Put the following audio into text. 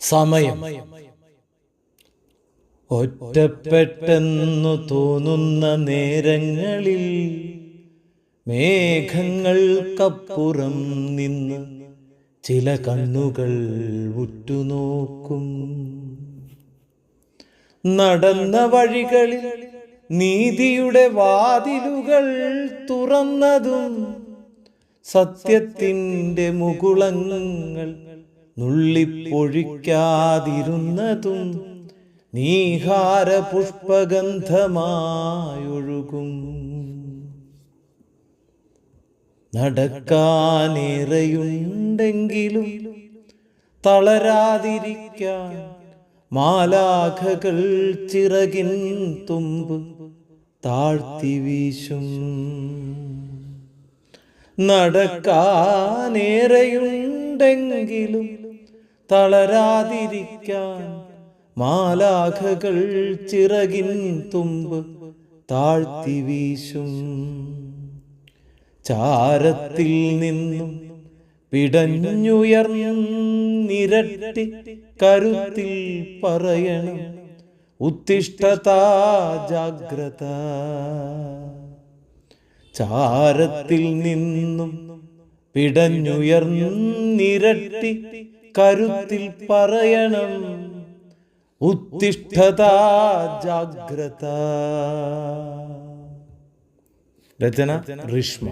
സമയം. ഒറ്റപ്പെട്ടെന്നു തോന്നുന്ന നേരങ്ങളിൽ മേഘങ്ങൾക്കപ്പുറം നിന്ന് ചില കണ്ണുകൾ ഉറ്റുനോക്കും. നടന്ന വഴികളിൽ നീതിയുടെ വാതിലുകൾ തുറന്നതും സത്യത്തിന്റെ മുകുളങ്ങൾ നുള്ളിപ്പൊഴിക്കാതിരുന്നതും നീഹാര പുഷ്പഗന്ധമായൊഴുകും നടക്കാനേറെയുണ്ടെങ്കിലും തളരാതിരിക്കാൻ മാലാഖകൾ ചിറകിൻ തുമ്പ് താഴ്ത്തി വീശും നടക്കാനേറെയുണ്ടെങ്കിലും തളരാതിരിക്കാൻ മാലാഖകൾ ചിറകിൻ തുമ്പ് താഴ്ത്തി വീശും. ചാരത്തിൽ നിന്നും പിടഞ്ഞുയർന്നിരട്ടി കരുത്തിൽ പറയണം ഉത്തിഷ്ഠത ജാഗ്രത. ചാരത്തിൽ നിന്നും പിടഞ്ഞുയർന്നിരട്ടി കരുത്തിൽ പറയണം. ഉത്തിഷ്ഠത ജാഗ്രത. രചന റിഷ്മ